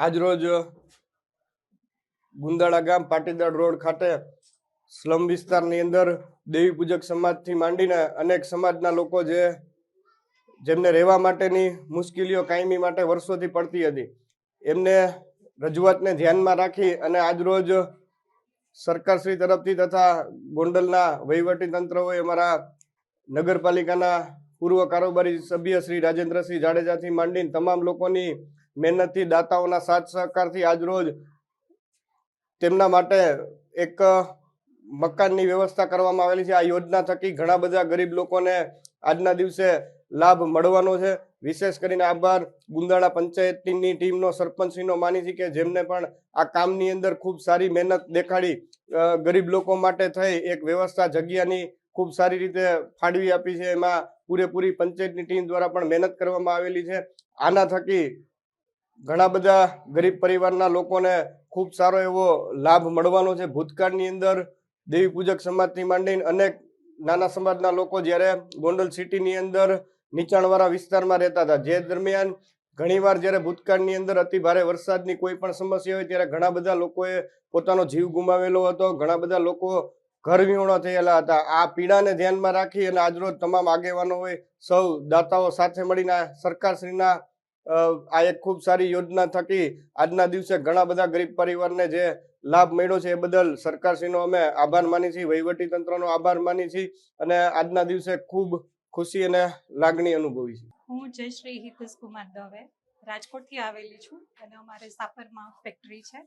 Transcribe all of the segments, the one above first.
આજરોજ ગુંદાળા ગામ પાટીદાર રોડ ખાતે સ્લમ વિસ્તારની અંદર દેવી પૂજક સમાજથી માંડીને અનેક સમાજના લોકો જે જેમને રહેવા માટેની મુશ્કેલીઓ કાયમી માટે વર્ષોથી પડતી હતી, એમને રજૂઆતને ધ્યાનમાં રાખી અને આજરોજ સરકારશ્રી તરફથી તથા ગોંડલના વહીવટી તંત્રોએ અમારા નગરપાલિકાના પૂર્વ કારોબારી સભ્ય શ્રી રાજેન્દ્રસિંહ જાડેજાથી માંડીને તમામ લોકોની મહેનતથી દાતાઓના સાથ સહકારથી આજરોજ તેમના માટે એક મકાનની વ્યવસ્થા કરવામાં આવેલી છે. આ યોજના થકી ઘણા બધા ગરીબ લોકોને આજના દિવસે લાભ મળવાનો છે. વિશેષ કરીને આભાર ગુંદાળા પંચાયતની ટીમનો, સરપંચશ્રીનો માની છે કે જેમને પણ આ કામની અંદર ખૂબ સારી મહેનત દેખાડી ગરીબ લોકો માટે થઈ એક વ્યવસ્થા જગ્યાની ખૂબ સારી રીતે ફાળવી આપી છે. એમાં પૂરેપૂરી પંચાયતની ટીમ દ્વારા પણ મહેનત કરવામાં આવેલી છે. આના થકી ઘણા બધા ગરીબ પરિવારના લોકોને ખૂબ સારો એવો લાભ મળવાનો છે. ભૂતકાળની અંદર દેવી પૂજક સમાજથી માંડીને અનેક નાના સમાજના લોકો જ્યારે ગોંડલ સિટીની અંદર નીચાણવાળા વિસ્તારમાં રહેતા હતા. જે દરમિયાન ઘણીવાર જ્યારે ભૂતકાળની અંદર અતિ ભારે વરસાદની કોઈ પણ સમસ્યા હોય ત્યારે ઘણા બધા લોકોએ પોતાનો જીવ ગુમાવેલો હતો. ઘણા બધા લોકો ઘર વિહોણો થયેલા હતા. આ પીડાને ધ્યાનમાં રાખી અને આજરોજ તમામ આગેવાનો હોય, સૌ દાતાઓ સાથે મળીને સરકારશ્રીના આ એક ખૂબ સારી યોજના થકી આજના દિવસે ઘણા બધા ગરીબ પરિવારને જે લાભ મળ્યો છે એ બદલ સરકારશ્રીનો અમે આભાર માની છીએ વહીવટી તંત્રનો આભાર માની છીએ અને આજના દિવસે ખૂબ ખુશી અને લાગણી અનુભવી છે. હું જયશ્રી હિતેશ કુમાર દવે, રાજકોટથી આવેલી છું અને અમારે સાપરમાં ફેક્ટરી છે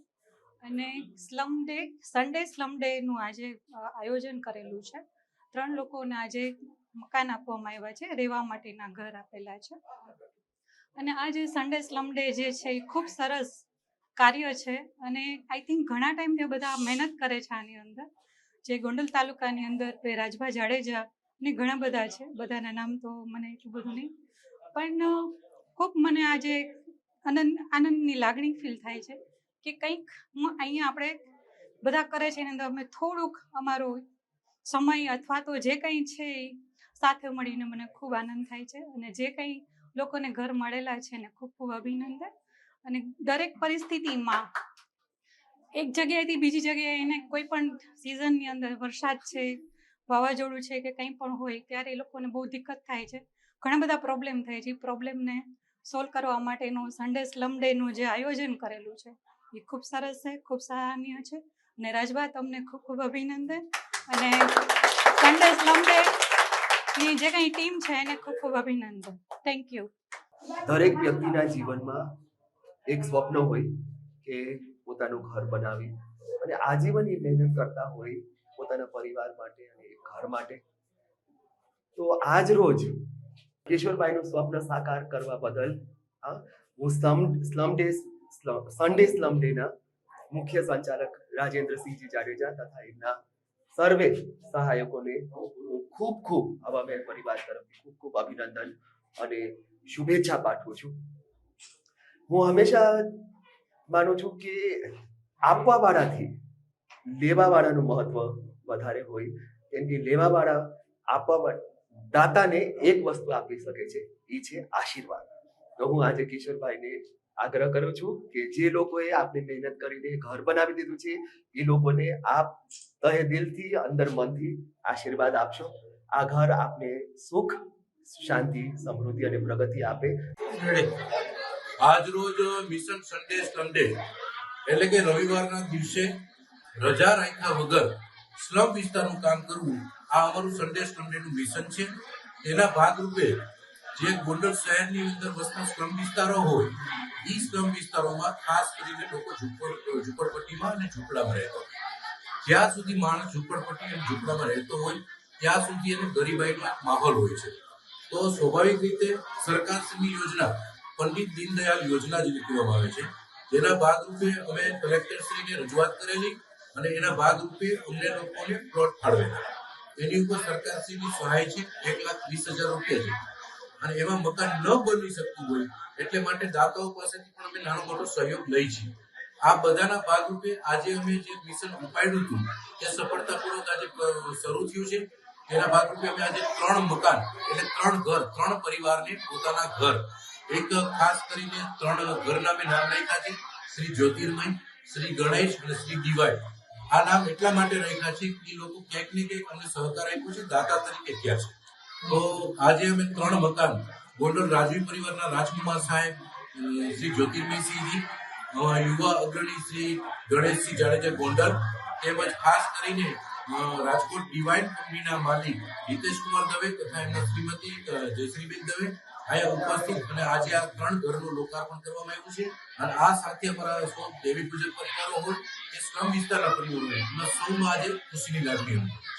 અને સ્લમ ડે, સન્ડે સ્લમ ડેનું આજે આયોજન કરેલું છે. ત્રણ લોકોને આજે મકાન આપવામાં આવ્યા છે, રહેવા માટેના ઘર આપેલા છે. અને આ જે સન્ડે સ્લમ ડે જે છે, એ ખૂબ સરસ કાર્ય છે. અને આઈ થિંક ઘણા ટાઈમથી બધા મહેનત કરે છે આની અંદર. જે ગોંડલ તાલુકાની અંદર બે રાજભા જાડેજા ને ઘણા બધા છે. બધાના નામ તો મને એટલું બધું નહીં. પણ ખૂબ મને આજે આનંદ, આનંદની લાગણી ફીલ થાય છે કે કંઈક હું અહીંયા આપણે બધા કરે છે, એની અંદર અમે થોડુંક અમારો સમય અથવા તો જે કંઈ છે એ સાથે મળીને મને ખૂબ આનંદ થાય છે. અને જે કંઈ લોકોને ઘર મળેલા છે એને ખૂબ ખૂબ અભિનંદન. અને દરેક પરિસ્થિતિમાં એક જગ્યાએથી બીજી જગ્યાએ એને કોઈ પણ સિઝનની અંદર વરસાદ છે, વાવાઝોડું છે કે કંઈ પણ હોય, ત્યારે એ લોકોને બહુ દિક્કત થાય છે. ઘણા બધા પ્રોબ્લેમ થાય છે. એ પ્રોબ્લેમને સોલ્વ કરવા માટેનું સન્ડે સ્લમ ડેનું જે આયોજન કરેલું છે, એ ખૂબ સરસ છે, ખૂબ સરાહનીય છે. અને રાજભા, તમને ખૂબ ખૂબ અભિનંદન. અને સન્ડે સ્લમ ડે ની જે કંઈ ટીમ છે, એને ખૂબ ખૂબ અભિનંદન. થેન્ક યુ દરેક વ્યક્તિના જીવનમાં એક સ્વપ્ન હોય કે પોતાનું ઘર બનાવી અને આજીવન એ મહેનત કરતા હોય પોતાના પરિવાર માટે અને ઘર માટે. તો આજ રોજ કિશોરભાઈનું સ્વપ્ન સાકાર કરવા બદલ, હા, હું slum slum day Sunday slum ડેના મુખ્ય સંચાલક રાજેન્દ્રસિંહજી જાડેજા તથા એમના સર્વે સહાયકોને ખૂબ ખૂબ આવા મેં પરિવાર તરફથી ખૂબ ખૂબ અભિનંદન અને શુભેચ્છા પાઠવું છું. હું હંમેશા માનું છું કે આપવા વાળાથી લેવા વાળાનું મહત્વ વધારે હોય. કેમ કે લેવા વાળા આપવા દાતાને એક વસ્તુ આપી શકે છે એ છે આશીર્વાદ. તો હું આજે કિશોરભાઈને આગ્રહ કરું છું કે જે લોકોએ આપને મહેનત કરીને ઘર બનાવી દીધું છે એ લોકોને આપ તહે દિલથી, અંદર મનથી આશીર્વાદ આપશો. આ ઘર આપને સુખ શાંતિ, સમૃદ્ધિ અને પ્રગતિ આપે. આજ રોજ મિશન સન્ડે સન્ડે, એટલે કે રવિવારના દિવસે રજા રાખ્યા વગર સ્લમ વિસ્તારનું કામ કરવું આ અમારું સન્ડે સન્ડેનું મિશન છે. એના ભાગરૂપે જે ગોંડલ શહેરની અંદર વસતા સ્લમ વિસ્તારો હોય એ સ્લમ વિસ્તારોમાં ખાસ કરીને લોકો ઝૂંપડ, ઝૂંપડપટ્ટીમાં અને ઝૂંપડામાં રહેતા હોય. જ્યાં સુધી માણસ ઝૂંપડપટ્ટી અને ઝૂંપડામાં રહેતો હોય, ત્યાં સુધી એને ગરીબાઈનો માહોલ હોય છે. તો સ્વાભાવિક રીતે સરકારની યોજના, પંડિત દીનદયાલ યોજના જેને કહેવામાં આવે છે, જેના ભાગરૂપે અમે કલેક્ટરશ્રીને રજૂઆત કરેલી અને એના ભાગરૂપે અમને લોકોને પ્લોટ ફાળવેલા. એની ઉપર સરકારશ્રીની સહાય છે, એક લાખ વીસ હજાર રૂપિયા છે. અને એમાં મકાન ન બની શકતું હોય એટલે માટે દાતાઓ પાસેથી પણ અમે નાનો મોટો સહયોગ લઈ છીએ. આ બધાના ભાગરૂપે આજે અમે જે મિશન ઉપાડ્યું હતું તે સફળતાપૂર્વક આજે શરૂ થયું છે. તેના ભાગરૂપે અમે આજે ત્રણ મકાન, એટલે ત્રણ ઘર, ત્રણ પરિવારને પોતાના ઘર. એક ખાસ કરીને ત્રણ ઘરના મેં નામ રાખ્યા છે, શ્રી જ્યોતિર્મય, શ્રી ગણેશ અને શ્રી ડીવાય. આ નામ એટલા માટે રાખ્યા છે કે લોકો ક્યાંક ને ક્યાંક અમને સહકાર આપ્યો છે, દાતા તરીકે ક્યાં છે. તો આજે અમે ત્રણ મકાન, ગોંડલ રાજવી પરિવારના રાજકુમાર સાહેબ શ્રી જ્યોતિર્મયસિંહજી યુવા અગ્રણી શ્રી ગણેશસિંહ જાડેજા ગોંડલ, તેમજ ખાસ કરીને રાજકોટ ડિવાઇન કંપનીના માલિક હિતેશ કુમાર દવે તથા એમના શ્રીમતી જયશ્રીબેન દવે અહીંયા ઉપસ્થિત અને આજે આ ત્રણ ઘરનું લોકાર્પણ કરવામાં આવ્યું છે. અને આ સાથે અમારા સૌ દેવી પૂજક પરિવારો હોય કે સ્લમ વિસ્તારના પરિવારો હોય એમના સૌમાં આજે ખુશીની લાગણી હતી